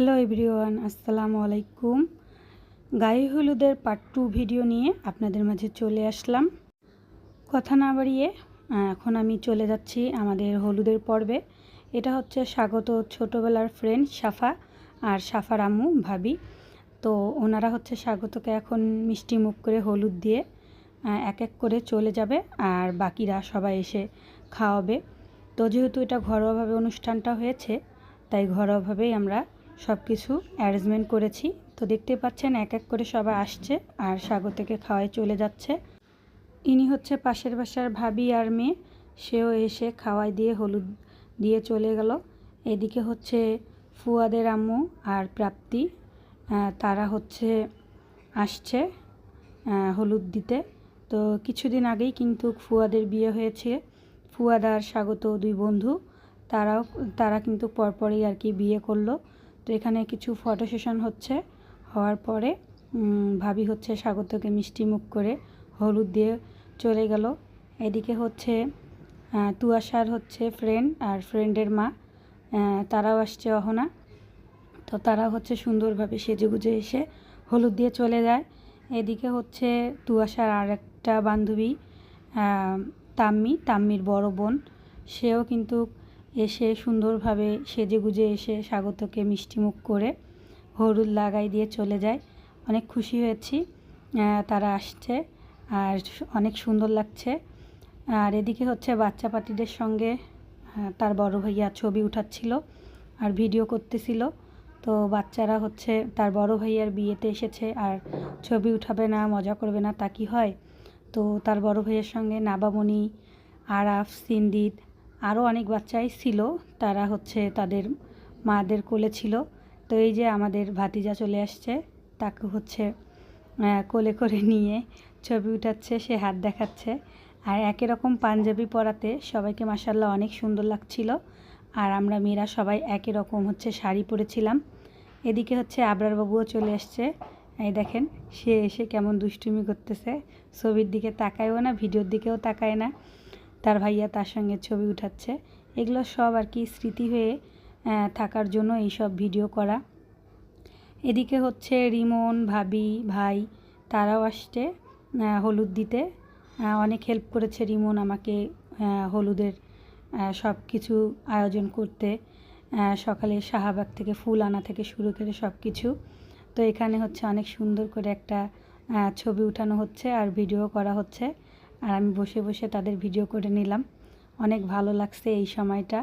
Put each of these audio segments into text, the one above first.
Hello everyone, আসসালামু আলাইকুম। গায়ে হলুদের পার্ট টু ভিডিও নিয়ে আপনাদের মাঝে চলে আসলাম। কথা না বাড়িয়ে এখন আমি চলে যাচ্ছি আমাদের হলুদের পর্বে। এটা হচ্ছে স্বাগত ছোটোবেলার ফ্রেন্ড সাফা আর সাফার আম্মু, ভাবি। তো ওনারা হচ্ছে স্বাগতকে এখন মিষ্টি মুখ করে হলুদ দিয়ে এক এক করে চলে যাবে আর বাকিরা সবাই এসে খাওয়াবে। তো যেহেতু এটা ঘরোয়াভাবে অনুষ্ঠানটা হয়েছে, তাই ঘরোয়াভাবেই আমরা সব কিছু অ্যারেঞ্জমেন্ট করেছি। তো দেখতে পাচ্ছেন এক এক করে সবাই আসছে আর স্বাগতকে খাওয়ায় চলে যাচ্ছে। ইনি হচ্ছে পাশের বাসার ভাবি আর মেয়ে। সেও এসে খাওয়াই দিয়ে হলুদ দিয়ে চলে গেল। এদিকে হচ্ছে ফুয়াদের আম্মু আর প্রাপ্তি। তারা হচ্ছে আসছে হলুদ দিতে। তো কিছুদিন আগেই কিন্তু ফুয়াদের বিয়ে হয়েছে। ফুয়াদার স্বাগত দুই বন্ধু। তারাও, তারা কিন্তু পরপরই আর কি বিয়ে করল। তো এখানে কিছু ফটো সেশন হচ্ছে। হওয়ার পরে ভাবি হচ্ছে স্বাগতকে মিষ্টি মুখ করে হলুদ দিয়ে চলে গেল। এদিকে হচ্ছে তুয়াশার হচ্ছে ফ্রেন্ড আর ফ্রেন্ডের মা। তারাও আসছে অহনা। তো তারা হচ্ছে সুন্দরভাবে সেজেগুজে এসে হলুদ দিয়ে চলে যায়। এদিকে হচ্ছে তুয়াশার আর একটা বান্ধবী তাম্মি, তাম্মির বড় বোন। সেও কিন্তু এসে সুন্দরভাবে সেজে গুজে এসে স্বাগতকে মিষ্টিমুখ করে হলুদ লাগাই দিয়ে চলে যায়। অনেক খুশি হয়েছি তারা আসছে আর অনেক সুন্দর লাগছে। আর এদিকে হচ্ছে বাচ্চা পাটিদের সঙ্গে তার বড় ভাইয়া ছবি উঠাচ্ছিল আর ভিডিও করতেছিল। তো বাচ্চারা হচ্ছে, তার বড় ভাইয়ার বিয়েতে এসেছে আর ছবি উঠাবে না, মজা করবে না, তা কি হয়? তো তার বড় ভাইয়ের সঙ্গে নাবামণি, আরাফ, সিন্দিত আরও অনেক বাচ্চাই ছিল, তারা হচ্ছে তাদের মাদের কোলে ছিল। তো এই যে আমাদের ভাতিজা চলে আসছে, তাকে হচ্ছে কোলে করে নিয়ে ছবি উঠাচ্ছে, সে হাত দেখাচ্ছে। আর একই রকম পাঞ্জাবি পরাতে সবাইকে মাসাল্লাহ অনেক সুন্দর লাগছিল। আর আমরা মেয়েরা সবাই একই রকম হচ্ছে শাড়ি পরেছিলাম। এদিকে হচ্ছে আবরার বাবুও চলে আসছে। এই দেখেন, সে এসে কেমন দুষ্টুমি করতেছে। ছবির দিকে তাকায়ও না, ভিডিওর দিকেও তাকায় না। তার ভাইয়া তার সঙ্গে ছবি উঠাচ্ছে। এগুলো সব আর কি স্মৃতি হয়ে থাকার জন্য এই সব ভিডিও করা। এদিকে হচ্ছে রিমন, ভাবি, ভাই, তারাও আসছে হলুদ দিতে। অনেক হেল্প করেছে রিমন আমাকে হলুদের সব কিছু আয়োজন করতে। সকালে শাহবাগ থেকে ফুল আনা থেকে শুরু করে সব কিছু। তো এখানে হচ্ছে অনেক সুন্দর করে একটা ছবি উঠানো হচ্ছে আর ভিডিও করা হচ্ছে। আর আমি বসে বসে তাদের ভিডিও করে নিলাম। অনেক ভালো লাগছে এই সময়টা।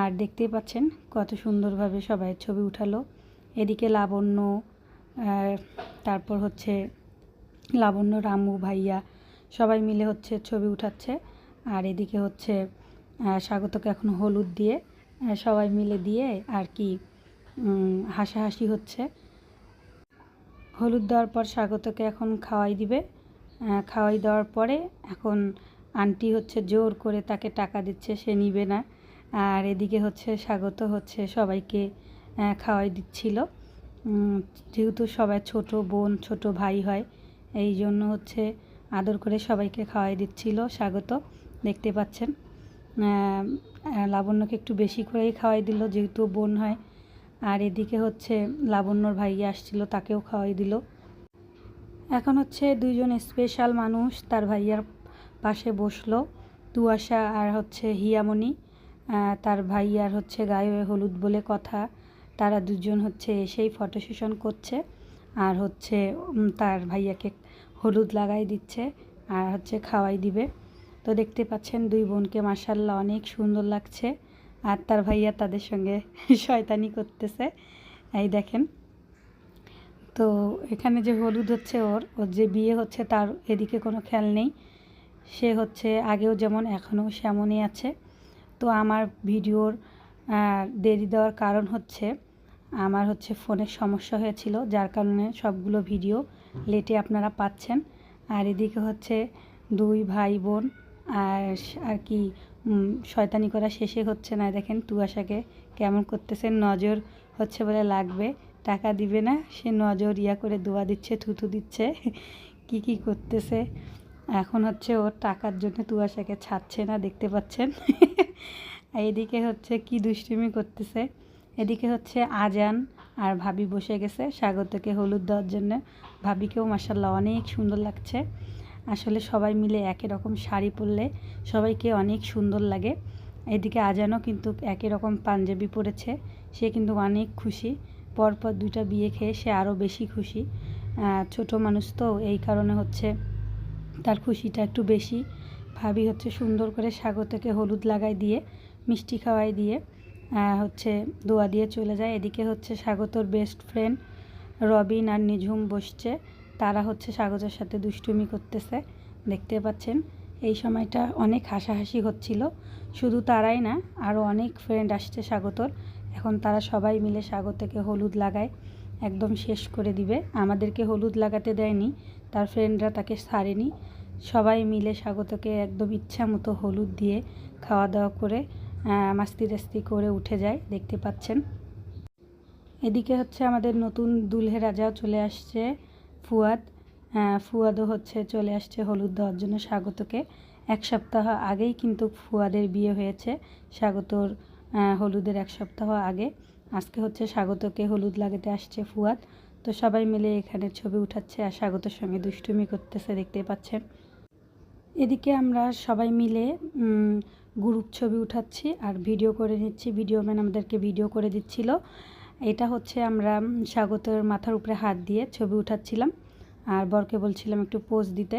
আর দেখতেই পাচ্ছেন কত সুন্দরভাবে সবাই ছবি উঠালো। এদিকে লাবণ্য তারপর হচ্ছে লাবণ্য, রামু ভাইয়া সবাই মিলে হচ্ছে ছবি উঠাচ্ছে। আর এদিকে হচ্ছে স্বাগতকে এখন হলুদ দিয়ে সবাই মিলে দিয়ে আর কি হাসাহাসি হচ্ছে। হলুদ দেওয়ার পর স্বাগতকে এখন খাওয়াই দিবে। খাওয়াই দেওয়ার পরে এখন আন্টি হচ্ছে জোর করে তাকে টাকা দিচ্ছে, সে নিবে না। আর এদিকে হচ্ছে স্বাগত হচ্ছে সবাইকে খাওয়াই দিচ্ছিল। যেহেতু সবাই ছোট বোন, ছোট ভাই হয়, এই জন্য হচ্ছে আদর করে সবাইকে খাওয়াই দিচ্ছিল স্বাগত, দেখতে পাচ্ছেন। লাবণ্যকে একটু বেশি করেই খাওয়াই দিল, যেহেতু বোন হয়। আর এদিকে হচ্ছে লাবণ্যর ভাই আসছিল, তাকেও খাওয়াই দিল। এখন হচ্ছে দুইজন স্পেশাল মানুষ, তার ভাইয়ার পাশে বসল, তুয়াশা আর হচ্ছে হিয়ামণি। তার ভাইয়ার হচ্ছে গায়ে হলুদ বলে কথা, তারা দুজন হচ্ছে এসেই ফটো সেশন করছে আর হচ্ছে তার ভাইয়াকে হলুদ লাগাই দিচ্ছে আর হচ্ছে খাওয়াই দিবে। তো দেখতে পাচ্ছেন দুই বোনকে মাসাল্লাহ অনেক সুন্দর লাগছে আর তার ভাইয়া তাদের সঙ্গে শয়তানি করতেছে। এই দেখেন। তো এখানে যে হলুদ হচ্ছে ওর ওর যে বিয়ে হচ্ছে তার এদিকে কোনো খেয়াল নেই। সে হচ্ছে আগেও যেমন এখনও সেমনই আছে। তো আমার ভিডিওর দেরি দেওয়ার কারণ হচ্ছে আমার হচ্ছে ফোনের সমস্যা হয়েছিল, যার কারণে সবগুলো ভিডিও লেটে আপনারা পাচ্ছেন। আর এদিকে হচ্ছে দুই ভাই বোন আর আর কি শয়তানি করা শেষে হচ্ছে না, দেখেন তুয়াশাকে কেমন করতেছেন নজর হচ্ছে বলে লাগবে। টাকা দিবে না, সে নজর ইয়া করে দোয়া দিচ্ছে, থুথু দিচ্ছে, কি কি করতেছে। এখন হচ্ছে ওর টাকার জন্য তুয়াশাকে ছাড়ছে না, দেখতে পাচ্ছেন। এদিকে হচ্ছে কি দুষ্টুমি করতেছে। এদিকে হচ্ছে আজান আর ভাবি বসে গেছে স্বাগতকে হলুদ দেওয়ার জন্য। ভাবিকেও মাসাল্লাহ অনেক সুন্দর লাগছে। আসলে সবাই মিলে একই রকম শাড়ি পরলে সবাইকে অনেক সুন্দর লাগে। এদিকে আজানও কিন্তু একই রকম পাঞ্জাবি পরেছে, সে কিন্তু অনেক খুশি। পরপর দুইটা বিয়ে খেয়ে সে আরও বেশি খুশি। ছোট মানুষ তো, এই কারণে হচ্ছে তার খুশিটা একটু বেশি। ভাবি হচ্ছে সুন্দর করে স্বাগতকে হলুদ লাগাই দিয়ে, মিষ্টি খাওয়াই দিয়ে হচ্ছে দোয়া দিয়ে চলে যায়। এদিকে হচ্ছে স্বাগতর বেস্ট ফ্রেন্ড রবিন আর নিঝুম বসছে। তারা হচ্ছে স্বাগতের সাথে দুষ্টুমি করতেছে। দেখতে পাচ্ছেন, এই সময়টা অনেক হাসাহাসি হচ্ছিল। শুধু তারাই না আরও অনেক ফ্রেন্ড আসছে স্বাগতর। এখন তারা সবাই মিলে স্বাগতকে হলুদ লাগায়, একদম শেষ করে দিবে। আমাদেরকে হলুদ লাগাতে দেয়নি, তার ফ্রেন্ডরা তাকে ছাড়েনি। সবাই মিলে স্বাগতকে একদম ইচ্ছা মতো হলুদ দিয়ে খাওয়া দাওয়া করে মাস্তি টাস্তি করে উঠে যায়, দেখতে পাচ্ছেন। এদিকে হচ্ছে আমাদের নতুন দুলহে রাজাও চলে আসছে, ফুয়াদ। ফুয়াদও হচ্ছে চলে আসছে হলুদ দেওয়ার জন্য স্বাগতকে এক সপ্তাহ আগেই কিন্তু ফুয়াদের বিয়ে হয়েছে স্বাগতর হলুদের এক সপ্তাহ আগে। আজকে হচ্ছে স্বাগতকে হলুদ লাগাতে আসছে ফুয়াদ। তো সবাই মিলে এখানে ছবি উঠাচ্ছে আর স্বাগতের সঙ্গে দুষ্টুমি করতেছে দেখতে পাচ্ছেন। এদিকে আমরা সবাই মিলে গ্রুপ ছবি উঠাচ্ছি আর ভিডিও করে নিচ্ছি। ভিডিও ম্যান আমাদেরকে ভিডিও করে দিচ্ছিল। এটা হচ্ছে আমরা স্বাগতের মাথার উপরে হাত দিয়ে ছবি উঠাচ্ছিলাম। আর বরকে বলছিলাম একটু পোজ দিতে।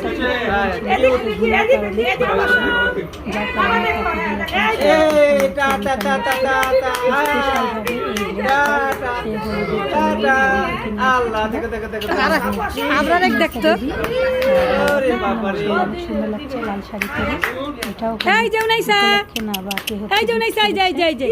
আপনারা দেখতো সুন্দর লাগছে লাল শাড়ি পরে এটাও এই যাও নাইসা এই যাও নাইসা যাই যাই যাই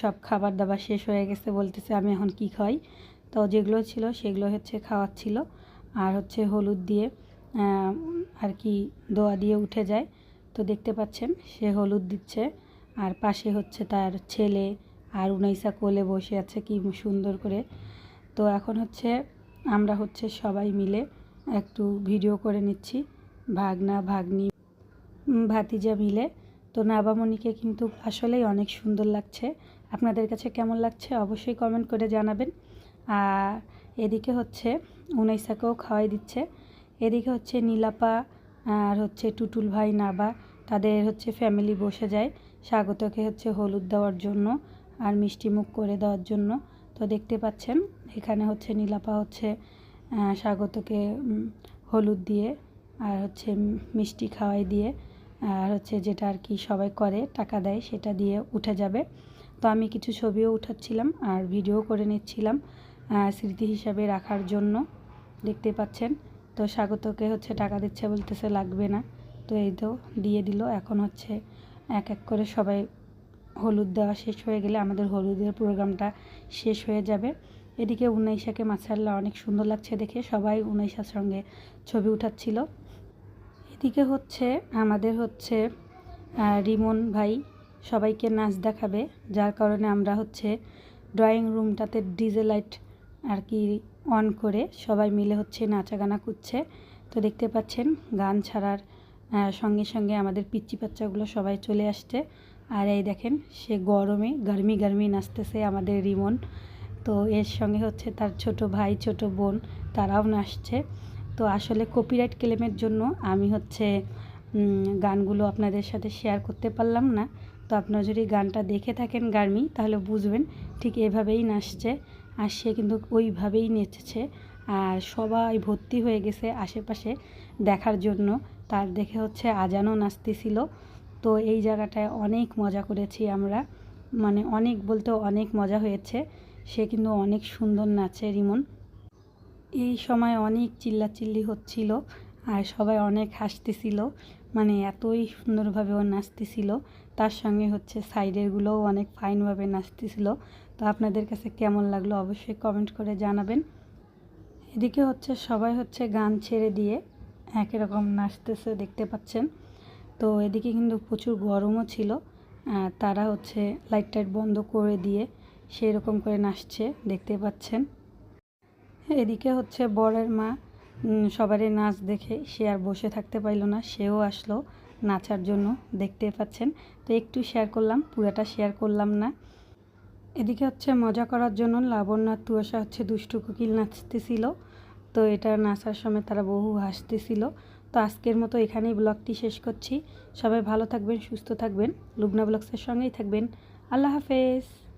সব খাবার দাবার শেষ হয়ে গেছে বলতেছে, আমি এখন কি খাই? তো যেগুলো ছিল সেগুলো হচ্ছে খাওয়াচ্ছিল। আর হচ্ছে হলুদ দিয়ে আর কি দোয়া দিয়ে উঠে যায়। তো দেখতে পাচ্ছেন, সে হলুদ দিচ্ছে। আর পাশে হচ্ছে তার ছেলে আর উনাইসা কোলে বসে আছে, কি সুন্দর করে। তো এখন হচ্ছে আমরা হচ্ছে সবাই মিলে একটু ভিডিও করে নিচ্ছি। ভাগনা, ভাগ্নি ভাতিজা মিলে। তো নাবামণিকে কিন্তু আসলেই অনেক সুন্দর লাগছে। আপনাদের কাছে কেমন লাগছে অবশ্যই কমেন্ট করে জানাবেন। আর এদিকে হচ্ছে উনাইসাকেও খাওয়াই দিচ্ছে। এদিকে হচ্ছে নীলাপা আর হচ্ছে টুটুল ভাই, নাবা, তাদের হচ্ছে ফ্যামিলি বসে যায় স্বাগতকে হচ্ছে হলুদ দেওয়ার জন্য আর মিষ্টি মুখ করে দেওয়ার জন্য। তো দেখতে পাচ্ছেন, এখানে হচ্ছে নীলাপা হচ্ছে স্বাগতকে হলুদ দিয়ে আর হচ্ছে মিষ্টি খাওয়াই দিয়ে আর হচ্ছে যেটা আর কি সবাই করে, টাকা দেয়, সেটা দিয়ে উঠে যাবে। তো আমি কিছু ছবিও উঠাচ্ছিলাম আর ভিডিও করে নিচ্ছিলাম স্মৃতি হিসাবে রাখার জন্য। দেখতে পাচ্ছেন? তো স্বাগতকে হচ্ছে টাকা দিচ্ছে বলতেছে, লাগবে না। তো এই তো দিয়ে দিল। এখন হচ্ছে এক এক করে সবাই হলুদ দেওয়া শেষ হয়ে গেলে আমাদের হলুদের প্রোগ্রামটা শেষ হয়ে যাবে। এদিকে উনাইশাকে মাসাল্লাহ অনেক সুন্দর লাগছে দেখে। সবাই উনাইশার সঙ্গে ছবি উঠাচ্ছিল। এদিকে হচ্ছে, আমাদের হচ্ছে রিমন ভাই সবাইকে নাচ দেখাবে। যার কারণে আমরা হচ্ছে ড্রয়িং রুমটাতে ডিজে লাইট আর কি অন করে সবাই মিলে হচ্ছে নাচা গানা করছে। তো দেখতে পাচ্ছেন, গান ছাড়ার সঙ্গে সঙ্গে আমাদের পিচ্চি বাচ্চাগুলো সবাই চলে আসছে। আর এই দেখেন, সে গরমে গার্মি গার্মি নাচতেছে আমাদের রিমন। তো এর সঙ্গে হচ্ছে তার ছোট ভাই, ছোট বোন, তারাও নাচছে। তো আসলে কপিরাইট ক্লেমের জন্য আমি হচ্ছে গানগুলো আপনাদের সাথে শেয়ার করতে পারলাম না। তো আপনারা যদি গানটা দেখে থাকেন গার্মি তাহলে বুঝবেন ঠিক এভাবেই নাচছে আর সে কিন্তু ওইভাবেই নেচেছে। আর সবাই ভর্তি হয়ে গেছে আশেপাশে দেখার জন্য। তার দেখে হচ্ছে আজানও নাচতেছিল। তো এই জায়গাটায় অনেক মজা করেছি আমরা। মানে অনেক বলতে অনেক মজা হয়েছে। সে কিন্তু অনেক সুন্দর নাচে রিমন। এই সময় অনেক চিল্লাচিল্লি হচ্ছিল আর সবাই অনেক হাসতেছিল। মানে এতই সুন্দরভাবে ও নাচতেছিল। তার সঙ্গে হচ্ছে সাইডেরগুলোও অনেক ফাইনভাবে নাচতেছিল। তো আপনাদের কাছে কেমন লাগল অবশ্যই কমেন্ট করে জানাবেন। এদিকে হচ্ছে সবাই হচ্ছে গান ছেড়ে দিয়ে একই রকম নাচতেছে দেখতে পাচ্ছেন। তো এদিকে কিন্তু প্রচুর গরমও ছিল। তারা হচ্ছে লাইট টাইট বন্ধ করে দিয়ে সেই রকম করে নাচছে দেখতে পাচ্ছেন। এদিকে হচ্ছে বরের মা সবারই নাচ দেখে সে আর বসে থাকতে পারল না, সেও আসলো নাচার জন্য, দেখতে পাচ্ছেন। তো একটু শেয়ার করলাম, পুরাটা শেয়ার করলাম না। এদিকে হচ্ছে মজা করার জন্য লাবণ্য আর তুয়াশা হচ্ছে দুষ্টু কুকিল নাচতেছিল। তো এটা নাচার সময় তারা বহু হাসতেছিল। তো আজকের মতো এখানেই ব্লগটি শেষ করছি। সবাই ভালো থাকবেন, সুস্থ থাকবেন। লুবনা ব্লগসের সঙ্গেই থাকবেন। আল্লাহ হাফেজ।